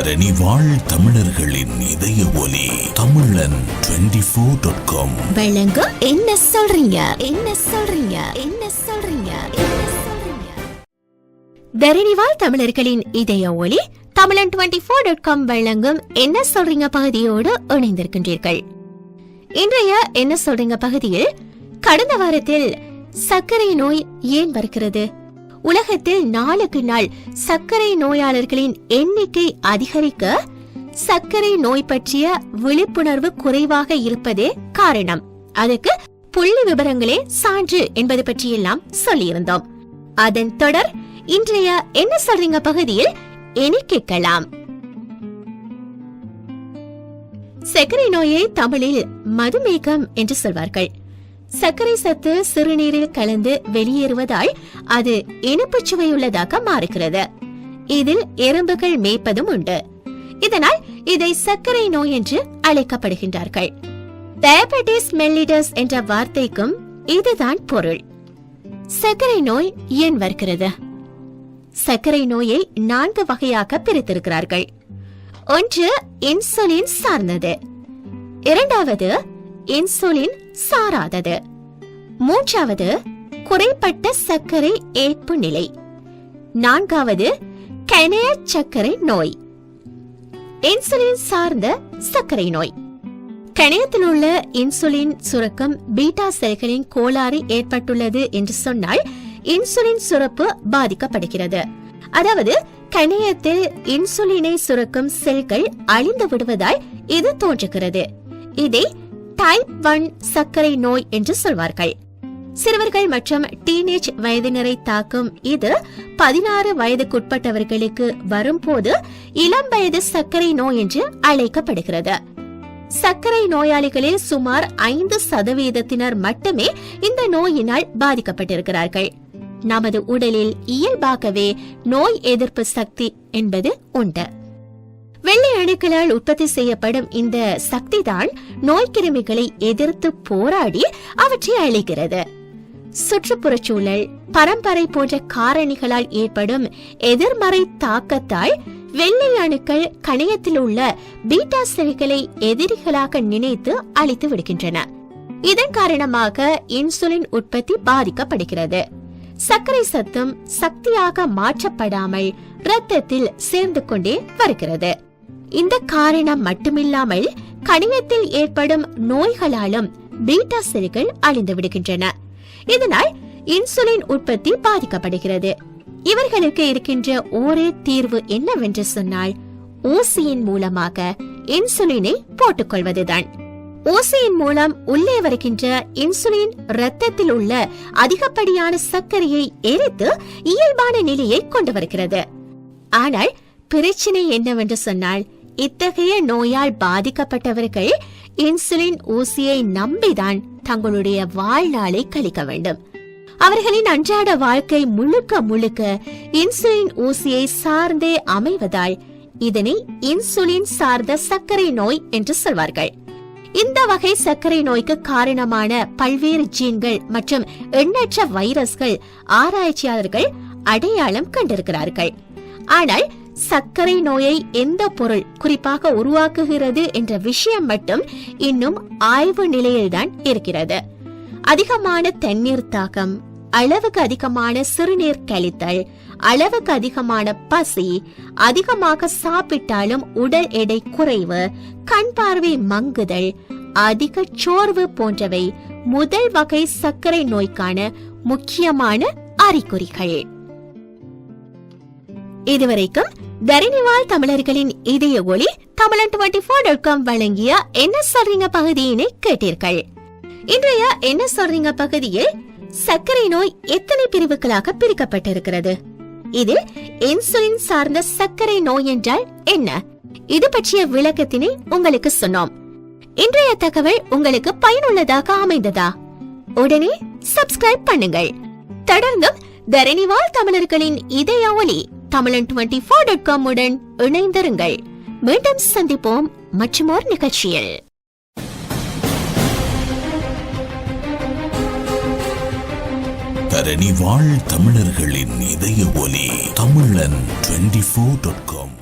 தரணி வாழ் தமிழர்களின் இதய ஒலி தமிழன் டுவெண்டி ஃபோர் டாட் காம் வழங்கும் என்ன சொல்றீங்க? என்ன சொல்றீங்க? என்ன சொல்றீங்க? என்ன தரணிவாழ் தமிழர்களின் இதய ஒளி தமிழன் டுவெண்டி ஃபோர் டாட் காம் வழங்கும் என்ன சொல்றீங்க பகுதியோடு இணைந்திருக்கின்றீர்கள். இன்றைய என்ன சொல்றீங்க பகுதியில் கடந்த வாரத்தில் சர்க்கரை நோய் ஏன் வருகிறது? உலகத்தில் நாளுக்கு நாள் சர்க்கரை நோயாளர்களின் எண்ணிக்கை அதிகரிக்க சர்க்கரை நோய் பற்றிய விழிப்புணர்வு குறைவாக இருப்பதே காரணம். அதுக்கு புள்ளி விவரங்களே சான்று என்பது பற்றியெல்லாம் சொல்லியிருந்தோம். அதன் தொடர் இன்றைய என்ன சொல்றீங்க பகுதியில் இனி கேட்கலாம். சர்க்கரை நோயை தமிழில் மதுமேகம் என்று சொல்வார்கள். சர்க்கரை சத்து சிறுநீரில் கலந்து வெளியேறுவதால் அது இனிப்புச் சுவையுள்ளதாக மாறுகிறது. இதில் எறும்புகள் மேய்ப்பதும் உண்டு. இதனால் இதை சர்க்கரை நோய் என்று அழைக்கப்படுகின்றார்கள். டயபெட்டிஸ் மெல்லிடஸ் என்ற வார்த்தைக்கும் இதுதான் பொருள். சர்க்கரை நோய் ஏன் வருகிறது? சர்க்கரை நோயை நான்கு வகையாக பிரித்திருக்கிறார்கள். ஒன்று இன்சுலின் சார்ந்தது. இரண்டாவது இன்சுலின் சாராதது. மூன்றாவது குறைப்பட்ட சர்க்கரை ஏற்பு நிலை. நான்காவது கணைய சர்க்கரை நோய். இன்சுலின் சார்ந்த சர்க்கரை நோய். கணையத்தில் உள்ள இன்சுலின் சுரக்கம் பீட்டா செல்களின் கோளாறு ஏற்பட்டுள்ளது என்று சொன்னால் இன்சுலின் சுரப்பு பாதிக்கப்படுகிறது. அதாவது கணையத்தில் இன்சுலினை சுரக்கும் செல்கள் அழிந்து விடுவதால் இது தோன்றுகிறது. இதை டைப் ஒன் சர்க்கரை நோய் என்று சொல்வார்கள். சிறுவர்கள் மற்றும் டீனேஜ் வயதினரை தாக்கும் இது பதினாறு வயதுக்குட்பட்டவர்களுக்கு வரும்போது இளம் வயது சர்க்கரை நோய் என்று அழைக்கப்படுகிறது. சர்க்கரை நோயாளிகளில் சுமார் ஐந்து சதவீதத்தினர் மட்டுமே இந்த நோயினால் பாதிக்கப்பட்டிருக்கிறார்கள். நமது உடலில் இயல்பாகவே நோய் எதிர்ப்பு சக்தி என்பது உண்டு. வெள்ளை அணுக்களால் உற்பத்தி செய்யப்படும் இந்த சக்திதான் நோய்க்கிருமிகளை எதிர்த்து போராடி அவற்றை அழிக்கிறது. சுற்றுப்புறச் சூழல் பரம்பரை போன்ற காரணிகளால் ஏற்படும் எதிர்மறை தாக்கத்தால் வெள்ளை அணுக்கள் கணையத்தில் உள்ள பீட்டா செல்களை எதிரிகளாக நினைத்து அழித்து விடுகின்றன. இதன் காரணமாக இன்சுலின் உற்பத்தி பாதிக்கப்படுகிறது. சர்க்கரை சத்தும் சக்தியாக மாற்றப்படாமல் இரத்தத்தில் சேர்ந்து கொண்டே வருகிறது. இந்த காரணம் மட்டுமில்லாமல் கணியத்தில் ஏற்படும் நோய்களாலும் பீட்டா செல்கள் அழிந்து விடுகின்றன. இதனால் இன்சுலின் உற்பத்தி பாதிக்கப்படுகிறது. இவர்களுக்கு இருக்கின்ற ஒரே தீர்வு என்னவென்று சொன்னால் ஊசியின் மூலமாக இன்சுலினை போட்டுக்கொள்வதுதான். ஊசியின் மூலம் உள்ளே வருகின்ற இன்சுலின் ரத்தத்தில் உள்ள அதிகப்படியான சர்க்கரையை எரித்து இயல்பான நிலையை கொண்டு வருகிறது. ஆனால் பிரச்சனை என்னவென்று சொன்னால் இத்தகைய நோயால் பாதிக்கப்பட்டவர்கள் இன்சுலின் ஊசியை நம்பிதான் தங்களுடைய வாழ்நாளை கழிக்க வேண்டும். அவர்களின் அன்றாட வாழ்க்கை முழுக்க முழுக்க இன்சுலின் ஊசியை சார்ந்தே அமைவதால் இதனை இன்சுலின் சார்ந்த சர்க்கரை நோய் என்று சொல்வார்கள். இந்த வகை சர்க்கரை நோய்க்கு காரணமான பல்வேறு ஜீன்கள் மற்றும் எண்ணற்ற வைரஸ்கள் ஆராய்ச்சியாளர்கள் அடையாளம் கண்டிருக்கிறார்கள். ஆனால் சர்க்கரை நோயை எந்த பொருள் குறிப்பாக உருவாக்குகிறது என்ற விஷயம் மட்டும் இன்னும் ஆய்வு நிலையில்தான் இருக்கிறது. அதிகமான தண்ணீர் தாக்கம் அளவுக்கு அதிகமான சிறுநீர் கழித்தல் அளவுக்கு அதிகமான பசி அதிகமாக சாப்பிட்டாலும் உடல் எடை குறைவு கண் பார்வை மங்குதல் அதிக சோர்வு போன்றவை முதல் வகை சர்க்கரை நோய்க்கான முக்கியமான அறிகுறிகள். இதுவரைக்கும் தரணிவாழ் தமிழர்களின் இதய ஒளி தமிழன் டுவெண்டி ஃபோர் டாட் காம் வழங்கிய என்ன சொல்றீங்க பகுதியினை கேட்டீர்கள். இன்றைய என்ன சொல்றீங்க பகுதியில் சர்க்கரை நோய் எத்தனை பிரிவுகளாக பிரிக்கப்பட்டிருக்கிறது? இதில் இன்சுலின் சார்ந்த சர்க்கரை நோய் என்றால் என்ன? இது பற்றிய விளக்கத்தினை உங்களுக்கு சொன்னோம். இன்றைய தகவல் உங்களுக்கு பயனுள்ளதாக அமைந்ததா? உடனே சப்ஸ்கிரைப் பண்ணுங்கள். தொடர்ந்தும் தரணிவாழ் தமிழர்களின் இதய ஒளி தமிழன் டுவெண்ட்டி ஃபோர் டாட் காம் உடன் இணைந்திருங்கள். மீண்டும் சந்திப்போம் மற்றுமோர் நிகழ்ச்சியில். தரணி வாழ் தமிழர்களின் இதய ஒலி தமிழன் டுவெண்ட்டி ஃபோர் டாட் காம்